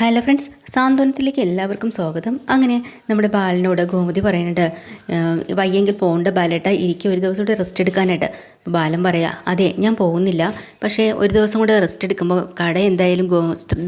Hello friends സാന്ത്വനത്തിലേക്ക് എല്ലാവർക്കും സ്വാഗതം. അങ്ങനെ നമ്മുടെ ബാലനോട് ഗോമതി പറയുന്നുണ്ട് വയ്യെങ്കിൽ പോകേണ്ട ബാലേട്ട ഇരിക്കും ഒരു ദിവസം കൂടെ റെസ്റ്റ് എടുക്കാനായിട്ട്. ബാലൻ പറയാ അതെ ഞാൻ പോകുന്നില്ല. പക്ഷേ ഒരു ദിവസം കൂടെ റെസ്റ്റ് എടുക്കുമ്പോൾ കട എന്തായാലും ഗോ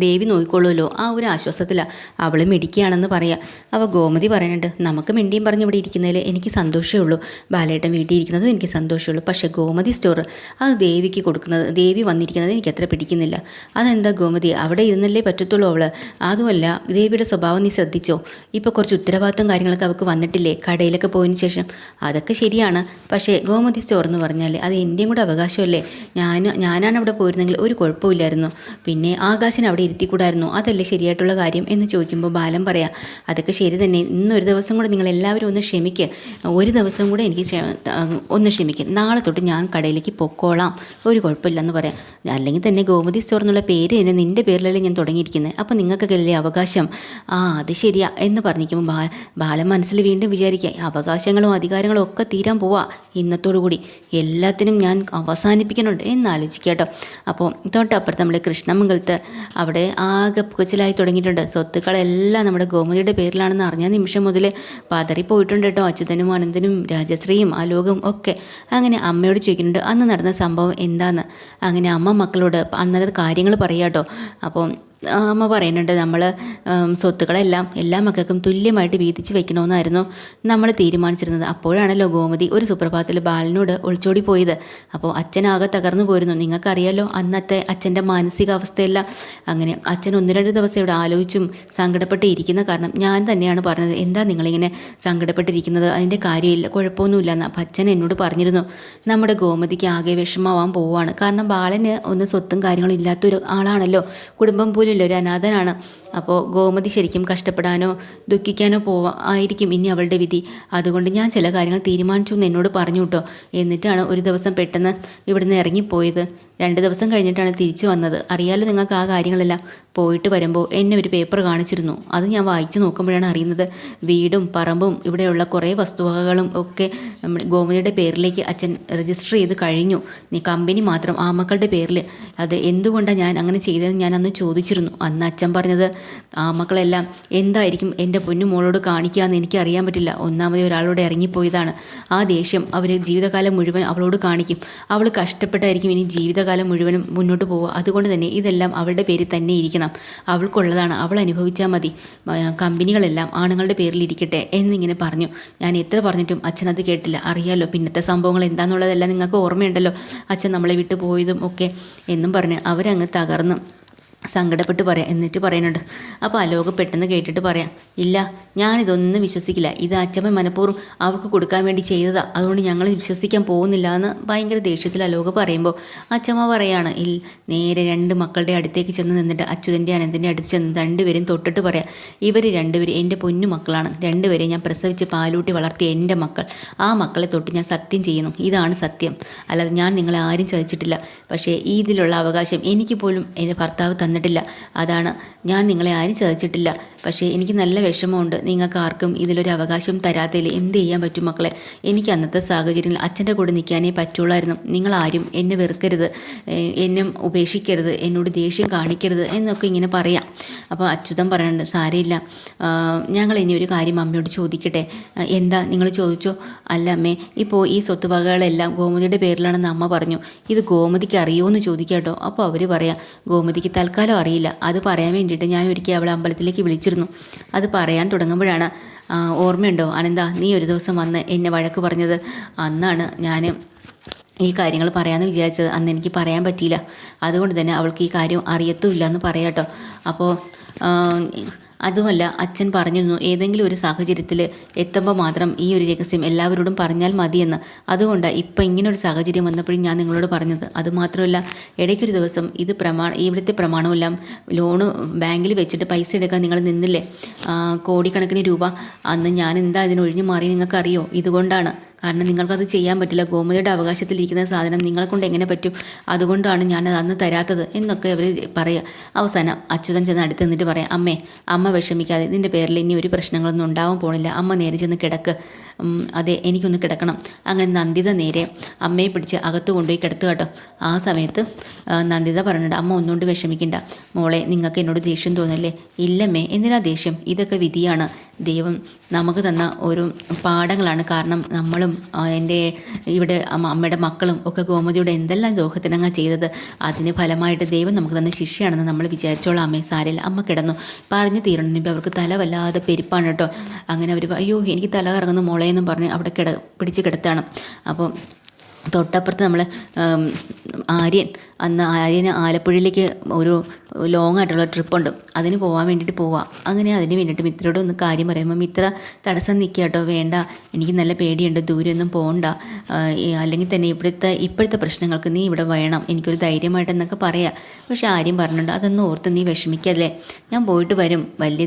ദേവി നോക്കിക്കൊള്ളുമല്ലോ ആ ഒരു ആശ്വാസത്തിലാണ് അവൾ മിടിക്കുകയാണെന്ന് പറയാം. അപ്പോൾ ഗോമതി പറയുന്നുണ്ട് നമുക്ക് മിണ്ടിയും പറഞ്ഞ് ഇവിടെ ഇരിക്കുന്നതിൽ എനിക്ക് സന്തോഷമേ ഉള്ളൂ. ബാലേട്ടൻ വീട്ടിൽ ഇരിക്കുന്നതും എനിക്ക് സന്തോഷമേ ഉള്ളൂ. പക്ഷേ ഗോമതി സ്റ്റോർ അത് ദേവിക്ക് കൊടുക്കുന്നത് ദേവി വന്നിരിക്കുന്നത് എനിക്ക് അത്ര പിടിക്കുന്നില്ല. അതെന്താ ഗോമതി അവിടെ ഇരുന്നല്ലേ പറ്റത്തുള്ളൂ അവൾ? അതുമല്ല ദേവിയുടെ സ്വഭാവം നീ ശ്രദ്ധിച്ചോ? ഇപ്പോൾ കുറച്ച് ഉത്തരവാദിത്തം കാര്യങ്ങളൊക്കെ അവൾക്ക് വന്നിട്ടില്ലേ? കടയിലൊക്കെ പോയതിന് ശേഷം. അതൊക്കെ ശരിയാണ്. പക്ഷേ ഗോമതി സ്റ്റോർ എന്ന് പറഞ്ഞാൽ അത് എന്റെയും കൂടെ അവകാശമല്ലേ? ഞാൻ ഞാനാണ് അവിടെ പോയിരുന്നെങ്കിൽ ഒരു കുഴപ്പമില്ലായിരുന്നു പിന്നെ ആകാശൻ അവിടെ ഇരുത്തിക്കൂടായിരുന്നു. അതല്ലേ ശരിയായിട്ടുള്ള കാര്യം എന്ന് ചോദിക്കുമ്പോൾ ബാലം പറയാം അതൊക്കെ ശരി തന്നെ. ഇന്നൊരു ദിവസം കൂടെ നിങ്ങൾ എല്ലാവരും ഒന്ന് ക്ഷമിക്കുക ഒരു ദിവസം കൂടെ എനിക്ക് ഒന്ന് ക്ഷമിക്കുക നാളെ തൊട്ട് ഞാൻ കടയിലേക്ക് പൊക്കോളാം. ഒരു കുഴപ്പമില്ലെന്ന് പറയാം. അല്ലെങ്കിൽ തന്നെ ഗോമതി സ്റ്റോർ എന്നുള്ള പേര് തന്നെ നിന്റെ പേരിലല്ലേ ഞാൻ തുടങ്ങിയിരിക്കുന്നത് അപ്പോൾ നിങ്ങൾക്കൊക്കെ അല്ലേ അവകാശം? ആ അത് ശരിയാ എന്ന് പറഞ്ഞിരിക്കുമ്പോൾ ബാ ബാലൻ മനസ്സിൽ വീണ്ടും വിചാരിക്കുക അവകാശങ്ങളും അധികാരങ്ങളും ഒക്കെ തീരാൻ പോവാ ഇന്നത്തോടു കൂടി എല്ലാത്തിനും ഞാൻ അവസാനിപ്പിക്കുന്നുണ്ട് എന്നാലോചിക്കുക കേട്ടോ. അപ്പോൾ തൊട്ടപ്പുറത്ത് നമ്മൾ കൃഷ്ണമംഗലത്ത് അവിടെ ആകെ പുകച്ചിലായി തുടങ്ങിയിട്ടുണ്ട്. സ്വത്തുക്കളെല്ലാം നമ്മുടെ ഗോമതിയുടെ പേരിലാണെന്ന് അറിഞ്ഞ നിമിഷം മുതൽ പതറി പോയിട്ടുണ്ട് കേട്ടോ. അച്യുതനും അനന്തനും രാജശ്രീയും അലോകും ഒക്കെ. അങ്ങനെ അമ്മയോട് ചോദിക്കുന്നുണ്ട് അന്ന് നടന്ന സംഭവം എന്താന്ന്? അങ്ങനെ അമ്മ മക്കളോട് അന്നത്തെ കാര്യങ്ങൾ പറയാട്ടോ അപ്പോൾ അമ്മ പറയുന്നുണ്ട് നമ്മൾ സ്വത്തുക്കളെല്ലാം എല്ലാ മക്കൾക്കും തുല്യമായിട്ട് വീതിച്ച് വെക്കണമെന്നായിരുന്നു നമ്മൾ തീരുമാനിച്ചിരുന്നത്. അപ്പോഴാണല്ലോ ഗോമതി ഒരു സുപ്രഭാതത്തിൽ ബാലനോട് ഒളിച്ചോടി പോയത്. അപ്പോൾ അച്ഛനാകെ തകർന്നു പോയിരുന്നു. നിങ്ങൾക്കറിയാലോ അന്നത്തെ അച്ഛന്റെ മാനസികാവസ്ഥയെല്ലാം. അങ്ങനെ അച്ഛൻ ഒന്ന് രണ്ട് ദിവസം ഇവിടെ ആലോചിച്ചും സങ്കടപ്പെട്ടിരിക്കുന്ന കാരണം ഞാൻ തന്നെയാണ് പറഞ്ഞത്. എന്താ നിങ്ങളിങ്ങനെ സങ്കടപ്പെട്ടിരിക്കുന്നത്? അതിന്റെ കാര്യമില്ല കുഴപ്പമൊന്നുമില്ല എന്ന് അപ്പം അച്ഛൻ എന്നോട് പറഞ്ഞിരുന്നു. നമ്മുടെ ഗോമതിക്ക് ആകെ വിഷമമാവാൻ പോവുകയാണ്. കാരണം ബാലന് ഒന്ന് സ്വത്തും കാര്യങ്ങളും ഇല്ലാത്തൊരു ആളാണല്ലോ. കുടുംബം പോലുമില്ല ഒരു അനാഥനാണ്. അപ്പോൾ ഗോമതി ശരിക്കും കഷ്ടപ്പെടാനോ ദുഃഖിക്കാനോ പോവാ ആയിരിക്കും ഇനി അവളുടെ വിധി. അതുകൊണ്ട് ഞാൻ ചില കാര്യങ്ങൾ തീരുമാനിച്ചു എന്ന് എന്നോട് പറഞ്ഞു കേട്ടോ. എന്നിട്ടാണ് ഒരു ദിവസം പെട്ടെന്ന് ഇവിടുന്ന് ഇറങ്ങിപ്പോയത്. രണ്ട് ദിവസം കഴിഞ്ഞിട്ടാണ് തിരിച്ചു വന്നത്. അറിയാലോ നിങ്ങൾക്ക് ആ കാര്യങ്ങളെല്ലാം. പോയിട്ട് വരുമ്പോൾ എന്നെ ഒരു പേപ്പർ കാണിച്ചിരുന്നു. അത് ഞാൻ വായിച്ചു നോക്കുമ്പോഴാണ് അറിയുന്നത്. വീടും പറമ്പും ഇവിടെയുള്ള കുറേ വസ്തുവകകളും ഒക്കെ ഗോമതിയുടെ പേരിലേക്ക് അച്ഛൻ രജിസ്റ്റർ ചെയ്ത് കഴിഞ്ഞു. നീ കമ്പനി മാത്രം ആ മക്കളുടെ പേരിൽ. അത് എന്തുകൊണ്ടാണ് ഞാൻ അങ്ങനെ ചെയ്തതെന്ന് ഞാൻ അന്ന് ചോദിച്ചിരുന്നു. അന്ന് അച്ഛൻ പറഞ്ഞത് ആ മക്കളെല്ലാം എന്തായിരിക്കും എന്റെ പൊന്നു മോളോട് കാണിക്കുക എന്ന് എനിക്ക് അറിയാൻ പറ്റില്ല. ഒന്നാമത് ഒരാളോട് ഇറങ്ങിപ്പോയതാണ്. ആ ദേഷ്യം അവർ ജീവിതകാലം മുഴുവൻ അവളോട് കാണിക്കും. അവൾ കഷ്ടപ്പെട്ടായിരിക്കും ഇനി ജീവിതകാലം മുഴുവനും മുന്നോട്ട് പോവുക. അതുകൊണ്ട് തന്നെ ഇതെല്ലാം അവളുടെ പേരിൽ തന്നെ ഇരിക്കണം. അവൾക്കുള്ളതാണ്. അവൾ അനുഭവിച്ചാൽ മതി. കമ്പനികളെല്ലാം ആണുങ്ങളുടെ പേരിൽ ഇരിക്കട്ടെ എന്നിങ്ങനെ പറഞ്ഞു. ഞാൻ എത്ര പറഞ്ഞിട്ടും അച്ഛൻ അത് കേട്ടില്ല. അറിയാലോ പിന്നത്തെ സംഭവങ്ങൾ എന്താണെന്നുള്ളതെല്ലാം നിങ്ങൾക്ക് ഓർമ്മയുണ്ടല്ലോ. അച്ഛൻ നമ്മളെ വിട്ടു പോയതും ഒക്കെ എന്നും പറഞ്ഞ് അവരങ്ങ് തകർന്നു. സങ്കടപ്പെട്ട് പറയാം എന്നിട്ട് പറയുന്നുണ്ട് അപ്പോൾ അലോക് പെട്ടെന്ന് കേട്ടിട്ട് പറയാം ഇല്ല ഞാനിതൊന്നും വിശ്വസിക്കില്ല ഇത് അച്ഛമ്മ മനഃപൂർവം അവർക്ക് കൊടുക്കാൻ വേണ്ടി ചെയ്തതാ അതുകൊണ്ട് ഞങ്ങൾ വിശ്വസിക്കാൻ പോകുന്നില്ല എന്ന് ഭയങ്കര ദേഷ്യത്തിൽ അലോക് പറയുമ്പോൾ അച്ഛമ്മ പറയാണ് ഇൽ നേരെ രണ്ട് മക്കളുടെ അടുത്തേക്ക് ചെന്ന് നിന്നിട്ട് അച്യുതന്റെ അനന്തിന്റെ അടുത്ത് ചെന്ന് രണ്ടുപേരും തൊട്ടിട്ട് പറയാം ഇവർ രണ്ടുപേരും എന്റെ പൊന്നു മക്കളാണ് രണ്ടുപേരെ ഞാൻ പ്രസവിച്ച് പാലൂട്ടി വളർത്തിയ എന്റെ മക്കൾ ആ മക്കളെ തൊട്ട് ഞാൻ സത്യം ചെയ്യുന്നു ഇതാണ് സത്യം അല്ലാതെ ഞാൻ നിങ്ങളെ ആരും ചതിച്ചിട്ടില്ല പക്ഷേ ഇതിലുള്ള അവകാശം എനിക്ക് പോലും എന്റെ ഭർത്താവ് തന്നിട്ടില്ല. അതാണ് ഞാൻ നിങ്ങളെ ആരും ചതിച്ചിട്ടില്ല. പക്ഷേ എനിക്ക് നല്ല വിഷമമുണ്ട്. നിങ്ങൾക്ക് ആർക്കും ഇതിലൊരു അവകാശം തരാത്തതിൽ എന്ത് ചെയ്യാൻ പറ്റും മക്കളെ? എനിക്ക് അന്നത്തെ സാഹചര്യത്തിൽ അച്ഛന്റെ കൂടെ നിൽക്കാനേ പറ്റുള്ളായിരുന്നു. നിങ്ങളാരും എന്നെ വെറുക്കരുത്. എന്നെ ഉപേക്ഷിക്കരുത്. എന്നോട് ദേഷ്യം കാണിക്കരുത് എന്നൊക്കെ ഇങ്ങനെ പറയാം. അപ്പോൾ അച്യുതം പറയുന്നുണ്ട് സാരമില്ല. ഞങ്ങൾ ഇനി ഒരു കാര്യം അമ്മയോട് ചോദിക്കട്ടെ. എന്താ നിങ്ങൾ ചോദിച്ചോ? അല്ല അമ്മേ ഇപ്പോൾ ഈ സ്വത്തുവകകളെല്ലാം ഗോമതിയുടെ പേരിലാണെന്ന് അമ്മ പറഞ്ഞു. ഇത് ഗോമതിക്ക് അറിയുമോ എന്ന് ചോദിക്കാട്ടോ അപ്പോൾ അവർ പറയാം ഗോമതിക്ക് തൽക്കാലം അറിയില്ല. അത് പറയാൻ വേണ്ടിയിട്ട് ഞാൻ ഒരിക്കൽ അവളെ അമ്പലത്തിലേക്ക് വിളിച്ചിരുന്നു. അത് പറയാൻ തുടങ്ങുമ്പോഴാണ് ഓർമ്മയുണ്ടോ? അനന്ത നീ ഒരു ദിവസം വന്ന് എന്നെ വഴക്ക് പറഞ്ഞത്. അന്നാണ് ഞാൻ ഈ കാര്യങ്ങൾ പറയാമെന്ന് വിചാരിച്ചത്. അന്ന് എനിക്ക് പറയാൻ പറ്റിയില്ല. അതുകൊണ്ട് തന്നെ അവൾക്ക് ഈ കാര്യം അറിയത്തുമില്ല എന്ന് പറയാട്ടോ അപ്പോൾ അതുമല്ല അച്ഛൻ പറഞ്ഞിരുന്നു ഏതെങ്കിലും ഒരു സാഹചര്യത്തിൽ എത്തുമ്പോൾ മാത്രം ഈ ഒരു രഹസ്യം എല്ലാവരോടും പറഞ്ഞാൽ മതിയെന്ന്. അതുകൊണ്ട് ഇപ്പം ഇങ്ങനെ ഒരു സാഹചര്യം വന്നപ്പോഴും ഞാൻ നിങ്ങളോട് പറഞ്ഞത്. അതുമാത്രമല്ല ഇടയ്ക്കൊരു ദിവസം ഇത് പ്രമാണ ഇവിടുത്തെ പ്രമാണമെല്ലാം ലോണ് ബാങ്കിൽ വെച്ചിട്ട് പൈസ എടുക്കാൻ നിങ്ങൾ നിന്നില്ലേ? കോടിക്കണക്കിന് രൂപ. അന്ന് ഞാൻ എന്താ ഇതിനൊഴിഞ്ഞു മാറി നിങ്ങൾക്കറിയോ? ഇതുകൊണ്ടാണ്. കാരണം നിങ്ങൾക്കത് ചെയ്യാൻ പറ്റില്ല. ഗോമതിയുടെ അവകാശത്തിലിരിക്കുന്ന സാധനം നിങ്ങളെ കൊണ്ട് എങ്ങനെ പറ്റും? അതുകൊണ്ടാണ് ഞാനത് അന്ന് തരാത്തത് എന്നൊക്കെ അവർ പറയുക അവസാനം അച്യുതൻ ചെന്ന് അടുത്ത് നിന്നിട്ട് പറയാം അമ്മേ അമ്മ വിഷമിക്കാതെ ഇതിന്റെ പേരിൽ ഇനി ഒരു പ്രശ്നങ്ങളൊന്നും ഉണ്ടാവാൻ പോണില്ല. അമ്മ നേരെ ചെന്ന് കിടക്ക്. അതെ എനിക്കൊന്ന് കിടക്കണം. അങ്ങനെ നന്ദിത നേരെ അമ്മയെ പിടിച്ച് അകത്ത് കൊണ്ടുപോയി കിടത്തു കേട്ടോ. ആ സമയത്ത് നന്ദിത പറഞ്ഞിട്ട് അമ്മ ഒന്നുകൊണ്ട് വിഷമിക്കണ്ട. മോളെ നിങ്ങൾക്ക് എന്നോട് ദേഷ്യം തോന്നല്ലേ? ഇല്ലമ്മേ എന്തിനാ ദേഷ്യം? ഇതൊക്കെ വിധിയാണ്. ദൈവം നമുക്ക് തന്ന ഒരു പാഠങ്ങളാണ്. കാരണം നമ്മളും എന്റെ ഇവിടെ അമ്മയുടെ മക്കളും ഒക്കെ ഗോമതിയുടെ എന്തെല്ലാം ദോഹത്തിനങ്ങ ചെയ്തത് അതിന് ഫലമായിട്ട് ദൈവം നമുക്ക് തന്ന ശിഷ്യാണെന്ന് നമ്മൾ വിചാരിച്ചോളാം. അമ്മേ സാരയിൽ അമ്മ കിടന്നു. പറഞ്ഞു തീരണമെങ്കിൽ അവർക്ക് തല വല്ലാതെ പെരുപ്പാണ് കേട്ടോ. അങ്ങനെ അവർ അയ്യോ എനിക്ക് തല കറങ്ങുന്നു മോളെ. എന്നും പറഞ്ഞ് അവിടെ കിട പിടിച്ച് കിടത്താണ് അപ്പോൾ തൊട്ടപ്പുറത്ത് നമ്മൾ ആര്യൻ അന്ന് ആര്യന് ആലപ്പുഴയിലേക്ക് ഒരു ലോങ് ആയിട്ടുള്ള ട്രിപ്പുണ്ട് അതിന് പോകാൻ വേണ്ടിയിട്ട് പോവാം. അങ്ങനെ അതിന് വേണ്ടിയിട്ട് മിത്രയോട് ഒന്ന് കാര്യം പറയുമ്പോൾ മിത്ര തടസ്സം നിൽക്കുക കേട്ടോ വേണ്ട. എനിക്ക് നല്ല പേടിയുണ്ട്. ദൂരെയൊന്നും പോകണ്ട അല്ലെങ്കിൽ തന്നെ ഇവിടുത്തെ ഇപ്പോഴത്തെ പ്രശ്നങ്ങൾക്ക് നീ ഇവിടെ വേണം എനിക്കൊരു ധൈര്യമായിട്ടെന്നൊക്കെ പറയാം. പക്ഷെ ആര്യം പറഞ്ഞിട്ടുണ്ട്. അതൊന്നും ഓർത്ത് നീ വിഷമിക്കല്ലേ? ഞാൻ പോയിട്ട് വരും. വലിയ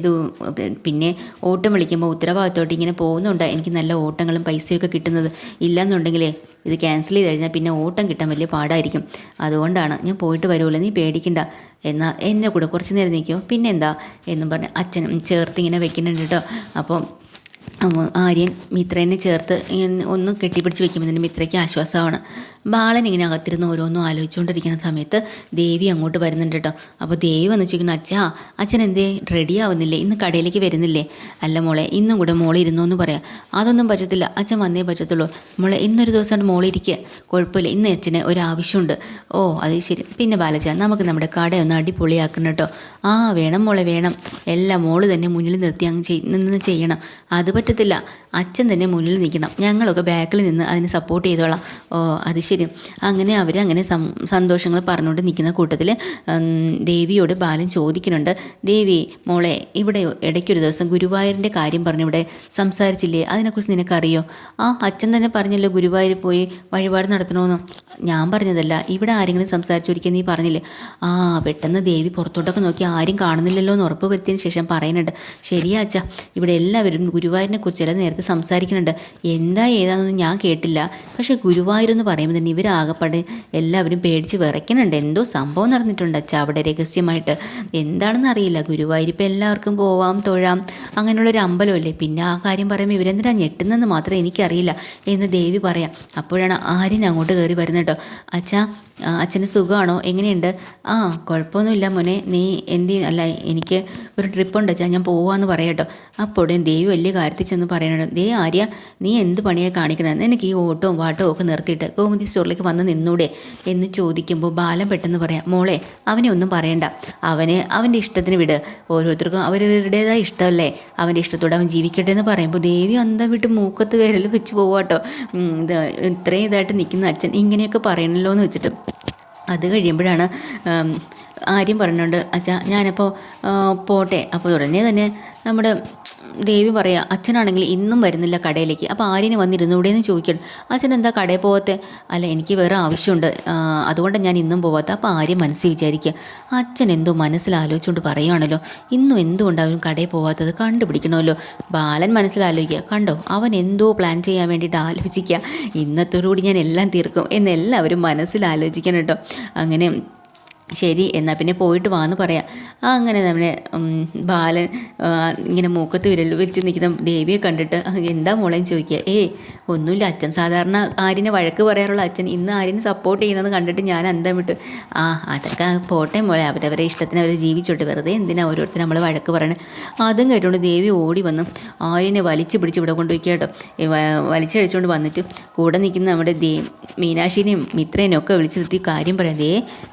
പിന്നെ ഓട്ടം വിളിക്കുമ്പോൾ ഉത്തരവാദിത്തോട്ട് ഇങ്ങനെ പോകുന്നുണ്ട്. എനിക്ക് നല്ല ഓട്ടങ്ങളും പൈസയൊക്കെ കിട്ടുന്നത് ഇല്ലയെന്നുണ്ടെങ്കിലേ ഇത് ക്യാൻസൽ ചെയ്ത് കഴിഞ്ഞാൽ പിന്നെ ഓട്ടം കിട്ടാൻ വലിയ പാടായിരിക്കും. അതുകൊണ്ടാണ് ഞാൻ പോയിട്ട് വരുമല്ലോ നീ പേടിക്കണ്ട. എന്നാൽ എന്നെ കൂടെ കുറച്ച് നേരം നിൽക്കുമോ പിന്നെന്താ? എന്നും പറഞ്ഞ് അച്ഛൻ ചേർത്ത് ഇങ്ങനെ വെക്കുന്നുണ്ട് കേട്ടോ. അപ്പോൾ ആര്യൻ മിത്രേനെ ചേർത്ത് ഒന്ന് കെട്ടിപ്പിടിച്ച് വെക്കുമ്പോൾ തന്നെ മിത്രയ്ക്ക് ആശ്വാസമാണ്. ബാലൻ ഇങ്ങനെ അകത്തിരുന്ന് ഓരോന്നും ആലോചിച്ചുകൊണ്ടിരിക്കുന്ന സമയത്ത് ദേവി അങ്ങോട്ട് വരുന്നുണ്ട് കേട്ടോ. അപ്പോൾ ദേവി വന്ന് ചോദിക്കുന്നു അച്ഛാ അച്ഛൻ എന്തേ റെഡി ആവുന്നില്ലേ? ഇന്ന് കടയിലേക്ക് വരുന്നില്ലേ? അല്ല മോളെ ഇന്നും കൂടെ മോളെ ഇരുന്നു എന്ന് പറയാം. അതൊന്നും പറ്റത്തില്ല അച്ഛൻ വന്നേ പറ്റത്തുള്ളൂ. മോളെ ഇന്നൊരു ദിവസം മോളെ ഇരിക്കുക കുഴപ്പമില്ല ഇന്ന് അച്ഛന് ഒരു ആവശ്യമുണ്ട്. ഓ അത് ശരി. പിന്നെ ബാലച്ച നമുക്ക് നമ്മുടെ കട ഒന്ന് അടിപൊളിയാക്കണം കേട്ടോ. ആ വേണം മോളെ വേണം. എല്ലാം മോൾ തന്നെ മുന്നിൽ നിർത്തി അങ്ങ് നിന്ന് ചെയ്യണം. അത് പറ്റത്തില്ല. അച്ഛൻ തന്നെ മുന്നിൽ നിൽക്കണം. ഞങ്ങളൊക്കെ ബാക്കിൽ നിന്ന് അതിന് സപ്പോർട്ട് ചെയ്തോളാം. ഓ അത് ശരി. അങ്ങനെ അവർ അങ്ങനെ സന്തോഷങ്ങൾ പറഞ്ഞുകൊണ്ട് നിൽക്കുന്ന കൂട്ടത്തിൽ ദേവിയോട് ബാലൻ ചോദിക്കുന്നുണ്ട്. ദേവി മോളെ ഇവിടെ ഇടയ്ക്കൊരു ദിവസം ഗുരുവായൂരിന്റെ കാര്യം പറഞ്ഞു ഇവിടെ സംസാരിച്ചില്ലേ? അതിനെക്കുറിച്ച് നിനക്കറിയോ? ആ അച്ഛൻ തന്നെ പറഞ്ഞല്ലോ ഗുരുവായൂർ പോയി വഴിപാട് നടത്തണമെന്ന് ഞാൻ പറഞ്ഞതല്ല ഇവിടെ ആരെങ്കിലും സംസാരിച്ചൊരിക്കൽ നീ പറഞ്ഞില്ലേ? ആ പെട്ടെന്ന് ദേവി പുറത്തോട്ടൊക്കെ നോക്കി ആരും കാണുന്നില്ലല്ലോ എന്ന് ഉറപ്പ് വരുത്തിയതിന് ശേഷം പറയുന്നുണ്ട്. ശരിയാ ഇവിടെ എല്ലാവരും ഗുരുവായൂരിനെ കുറിച്ച് ചില നേരത്തെ സംസാരിക്കുന്നുണ്ട്. എന്താ ഏതാണെന്നൊന്നും ഞാൻ കേട്ടില്ല. പക്ഷേ ഗുരുവായൂർ എന്ന് പറയുമ്പോൾ തന്നെ ഇവരാകപ്പാട് എല്ലാവരും പേടിച്ച് വിറയ്ക്കുന്നുണ്ട്. എന്തോ സംഭവം നടന്നിട്ടുണ്ട് അച്ഛ അവിടെ രഹസ്യമായിട്ട്. എന്താണെന്ന് അറിയില്ല. ഗുരുവായൂർ ഇപ്പം എല്ലാവർക്കും പോവാം തൊഴാം അങ്ങനെയുള്ളൊരു അമ്പലമല്ലേ? പിന്നെ ആ കാര്യം പറയുമ്പോൾ ഇവരെന്തിനാ ഞെട്ടുന്നതെന്ന് മാത്രമേ എനിക്കറിയില്ല എന്ന് ദേവി പറയാം. അപ്പോഴാണ് ആര്യൻ അങ്ങോട്ട് കയറി വരുന്നത്. കേട്ടോ. അച്ഛാ അച്ഛന് സുഖമാണോ? എങ്ങനെയുണ്ട്? ആ കുഴപ്പമൊന്നുമില്ല മോനെ. നീ എന്തി അല്ല എനിക്ക് ഒരു ട്രിപ്പുണ്ട് അച്ഛാ. ഞാൻ പോവാന്ന് പറയട്ടോ അപ്പോൾ ദേവി വലിയ കാര്യത്തിൽ ചെന്ന് പറയണോ ദേ ആര്യ നീ എന്ത് പണിയാണ് കാണിക്കുന്നത് എനിക്ക് ഈ ഓട്ടവും വാട്ടവും ഒക്കെ നിർത്തിയിട്ട് ഗോമതി സ്റ്റോറിലേക്ക് വന്ന് നിന്നൂടെ എന്ന് ചോദിക്കുമ്പോൾ ബാലം പെട്ടെന്ന് പറയാം മോളെ അവനെ ഒന്നും പറയണ്ട. അവന് അവന്റെ ഇഷ്ടത്തിന് വിട്. ഓരോരുത്തർക്കും അവരവരുടേതായ ഇഷ്ടമല്ലേ? അവന്റെ ഇഷ്ടത്തോടെ അവൻ ജീവിക്കട്ടെ എന്ന് പറയുമ്പോൾ ദേവി അന്തം വിട്ട് മൂക്കത്ത് വിരൽ വെച്ച് പോവാട്ടോ ഇത്രയും ഇതായിട്ട് നിൽക്കുന്ന അച്ഛൻ ഇങ്ങനെയൊക്കെ പറയണല്ലോ എന്ന് വെച്ചിട്ട് അത് കഴിയുമ്പോഴാണ് ആര്യം പറഞ്ഞുകൊണ്ട് അച്ഛാ ഞാനപ്പോൾ പോട്ടെ. അപ്പോൾ ഉടനെ തന്നെ നമ്മുടെ ദേവി പറയുക അച്ഛനാണെങ്കിൽ ഇന്നും വരുന്നില്ല കടയിലേക്ക്. അപ്പോൾ ആര്യന് വന്നിരുന്നൂടെ എന്ന് ചോദിക്കണം. അച്ഛൻ എന്താ കടയിൽ പോകാത്തെ അല്ല എനിക്ക് വേറെ ആവശ്യമുണ്ട്. അതുകൊണ്ട് ഞാൻ ഇന്നും പോവാത്ത. അപ്പോൾ ആര്യം മനസ്സിൽ വിചാരിക്കുക അച്ഛൻ എന്തോ മനസ്സിൽ ആലോചിച്ചുകൊണ്ട് പറയുവാണല്ലോ. ഇന്നും എന്തുകൊണ്ട് അവൻ കടയിൽ പോവാത്തത് കണ്ടുപിടിക്കണമല്ലോ? ബാലൻ മനസ്സിലാലോചിക്കുക കണ്ടോ അവൻ എന്തോ പ്ലാൻ ചെയ്യാൻ വേണ്ടിയിട്ട് ആലോചിക്കുക ഇന്നത്തോടുകൂടി ഞാൻ എല്ലാം തീർക്കും എന്നെല്ലാവരും മനസ്സിലാലോചിക്കണം കേട്ടോ. അങ്ങനെ ശരി എന്നാൽ പിന്നെ പോയിട്ട് വാന്ന് പറയാം. ആ അങ്ങനെ നമ്മുടെ ബാലൻ ഇങ്ങനെ മൂക്കത്ത് വിരൽ വെച്ച് നിൽക്കുന്ന ദേവിയെ കണ്ടിട്ട് എന്താ മോളേന്ന് ചോദിക്കുക. ഏയ് ഒന്നുമില്ല അച്ഛൻ സാധാരണ ആര്യനെ വഴക്ക് പറയാറുള്ള അച്ഛൻ. ഇന്ന് ആര്യനെ സപ്പോർട്ട് ചെയ്യുന്നത് കണ്ടിട്ട് ഞാൻ അന്തം വിട്ടു. ആ അതൊക്കെ പോട്ടെ മോളെ. അവരവരെ ഇഷ്ടത്തിന് അവർ ജീവിച്ചോട്ട്. വെറുതെ എന്തിനാ ഓരോരുത്തർ നമ്മൾ വഴക്ക് പറയണേ? അതും കേട്ടുകൊണ്ട് ദേവി ഓടി വന്നു ആര്യനെ വലിച്ചു പിടിച്ച് ഇവിടെ കൊണ്ടുപോയി കേട്ടോ. വലിച്ചഴിച്ചുകൊണ്ട് വന്നിട്ട് കൂടെ നിൽക്കുന്ന നമ്മുടെ ദേ മീനാക്ഷിനെയും മിത്രേനെയും ഒക്കെ വിളിച്ചു നിർത്തി കാര്യം പറയാം. ദേ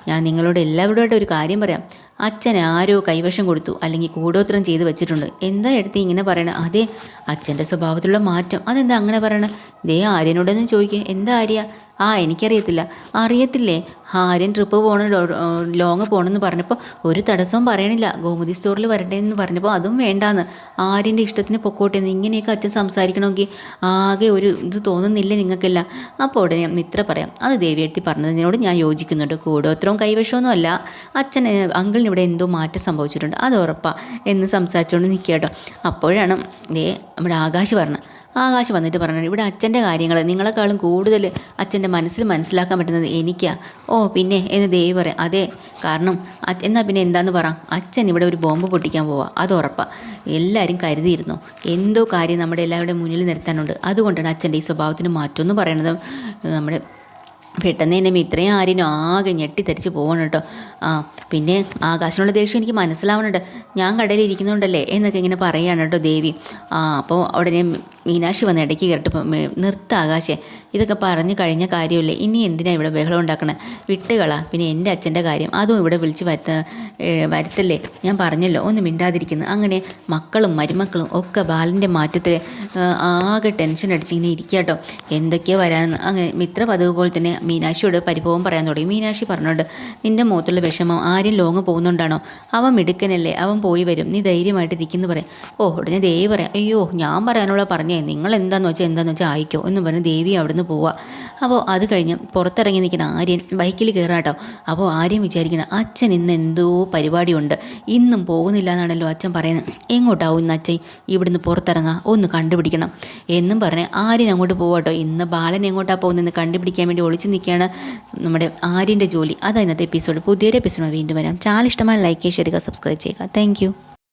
ഞാൻ നിങ്ങളോട് എല്ലാവരോടുമായിട്ട് ഒരു കാര്യം പറയാം. അച്ഛൻ ആരോ കൈവശം കൊടുത്തു അല്ലെങ്കിൽ കൂടോത്രം ചെയ്ത് വെച്ചിട്ടുണ്ട്. എന്താ എടുത്ത് ഇങ്ങനെ പറയണേ? അതെ അച്ഛന്റെ സ്വഭാവത്തിലുള്ള മാറ്റം. അതെന്താ അങ്ങനെ പറയണേ? ദേ ആര്യനോടൊന്നും ചോദിക്കുക എന്താ ആര്യ? ആ എനിക്കറിയത്തില്ല. അറിയത്തില്ലേ? ആര്യൻ ട്രിപ്പ് പോകണ ലോങ് പോകണമെന്ന് പറഞ്ഞപ്പോൾ ഒരു തടസ്സവും പറയണില്ല. ഗോമതി സ്റ്റോറിൽ വരട്ടെ പറഞ്ഞപ്പോൾ അതും വേണ്ടാന്ന്. ആര്യന്റെ ഇഷ്ടത്തിന് പൊക്കോട്ടെ എന്ന് ഇങ്ങനെയൊക്കെ അച്ഛൻ സംസാരിക്കണമെങ്കിൽ ആകെ ഒരു ഇത് തോന്നുന്നില്ലേ നിങ്ങൾക്കല്ല? അപ്പോൾ ഉടനെ മിത്ര പറയാം. അത് ദേവിയെടുത്തി പറഞ്ഞതിനോട് ഞാൻ യോജിക്കുന്നുണ്ട്. കൂടോത്രവും കൈവശമൊന്നും അല്ല അച്ഛൻ അങ്കിളിന് ഇവിടെ എന്തോ മാറ്റം സംഭവിച്ചിട്ടുണ്ട്. അത് ഉറപ്പാണ് എന്ന് സംസാരിച്ചുകൊണ്ട് നിൽക്കുക കേട്ടോ. അപ്പോഴാണ് ദേ നമ്മുടെ ആകാശ് പറഞ്ഞത്. ആകാശ് വന്നിട്ട് പറഞ്ഞു ഇവിടെ അച്ഛന്റെ കാര്യങ്ങൾ നിങ്ങളെക്കാളും കൂടുതൽ അച്ഛന്റെ മനസ്സിൽ മനസ്സിലാക്കാൻ പറ്റുന്നത് എനിക്കാ. ഓ പിന്നെ എന്ന് ദേവി പറയാം അതെ കാരണം എന്നാൽ എന്നാ പിന്നെ എന്താന്ന് പറ അച്ഛൻ ഇവിടെ ഒരു ബോംബ് പൊട്ടിക്കാൻ പോവാ അത് ഉറപ്പാണ് എല്ലാവരും കരുതിയിരുന്നു എന്തോ കാര്യം നമ്മുടെ എല്ലാവരുടെയും മുന്നിൽ നിർത്താനുണ്ട് അതുകൊണ്ടാണ് അച്ഛന്റെ ഈ സ്വഭാവത്തിന് മാറ്റമെന്ന് പറയണത്. നമ്മുടെ പെട്ടെന്ന് തന്നെ ഇത്രയും ആര്യനും ആകെ ഞെട്ടിത്തരിച്ച് പോകണം കേട്ടോ. ആ പിന്നെ ആകാശനുള്ള ദേഷ്യം എനിക്ക് മനസ്സിലാവണുണ്ട് ഞാൻ കടയിൽ ഇരിക്കുന്നുണ്ടല്ലേ എന്നൊക്കെ ഇങ്ങനെ പറയുകയാണ് കേട്ടോ ദേവി. ആ അപ്പോൾ അവിടെ ഉടനെ മീനാക്ഷി വന്ന് ഇടയ്ക്ക് കയറിട്ട് നിർത്ത ആകാശേ. ഇതൊക്കെ പറഞ്ഞു കഴിഞ്ഞ കാര്യമല്ലേ? ഇനി എന്തിനാണ് ഇവിടെ ബഹളം ഉണ്ടാക്കണത് വിട്ടുകളാ. പിന്നെ എന്റെ അച്ഛന്റെ കാര്യം. അതും ഇവിടെ വിളിച്ച് വരുത്ത വരുത്തല്ലേ? ഞാൻ പറഞ്ഞല്ലോ. ഒന്ന് മിണ്ടാതിരിക്കുന്നു. അങ്ങനെ മക്കളും മരുമക്കളും ഒക്കെ ബാലിന്റെ മാറ്റത്തിൽ ആകെ ടെൻഷൻ അടിച്ച് ഇങ്ങനെ ഇരിക്കുക കേട്ടോ എന്തൊക്കെയോ വരാനെന്ന്. അങ്ങനെ മിത്ര പതിവ് പോലെ തന്നെ മീനാക്ഷിയോട് പരിഭവം പറയാൻ തുടങ്ങി. മീനാക്ഷി പറഞ്ഞോണ്ട് നിന്റെ മുഖത്തുള്ള വിഷമം ആരും ലോങ് പോകുന്നുണ്ടാണോ? അവൻ മിടുക്കനല്ലേ. അവൻ പോയി വരും. നീ ധൈര്യമായിട്ട് ഇരിക്കുന്നു പറയാം. ഓ ഉടനെ ദേവി പറയാം. അയ്യോ ഞാൻ പറയാനുള്ള പറഞ്ഞേ നിങ്ങൾ എന്താന്ന് വെച്ചാൽ എന്താന്ന് വെച്ചാൽ ആയിക്കോ എന്ന് പറഞ്ഞ് ദേവി അവിടുന്ന് പോവാ. അപ്പോൾ അത് കഴിഞ്ഞ് പുറത്തിറങ്ങി നിൽക്കുന്ന ആര്യൻ ബൈക്കിൽ കയറാട്ടോ അപ്പോൾ ആര്യൻ വിചാരിക്കണം അച്ഛൻ ഇന്ന് എന്തോ പരിപാടിയുണ്ട്. ഇന്നും പോകുന്നില്ല എന്നാണല്ലോ അച്ഛൻ പറയുന്നത്. എങ്ങോട്ടാവും ഇന്ന് അച്ഛൻ? ഇവിടുന്ന് പുറത്തിറങ്ങാം ഒന്ന് കണ്ടുപിടിക്കണം. എന്നും പറഞ്ഞ് ആര്യൻ അങ്ങോട്ട് പോവാട്ടോ ഇന്ന് ബാലൻ എങ്ങോട്ടാണ് പോകുന്നതെന്ന് കണ്ടുപിടിക്കാൻ വേണ്ടി ഒളിച്ച് നിൽക്കുകയാണ് നമ്മുടെ ആര്യന്റെ ജോലി. അതാ ഇന്നത്തെ എപ്പിസോഡ്. പുതിയൊരു എപ്പിസോഡ് വീണ്ടും വരാം. ചാനൽ ഇഷ്ടമായ ലൈക്ക് ചെയ്യുക സബ്സ്ക്രൈബ് ചെയ്യുക. താങ്ക്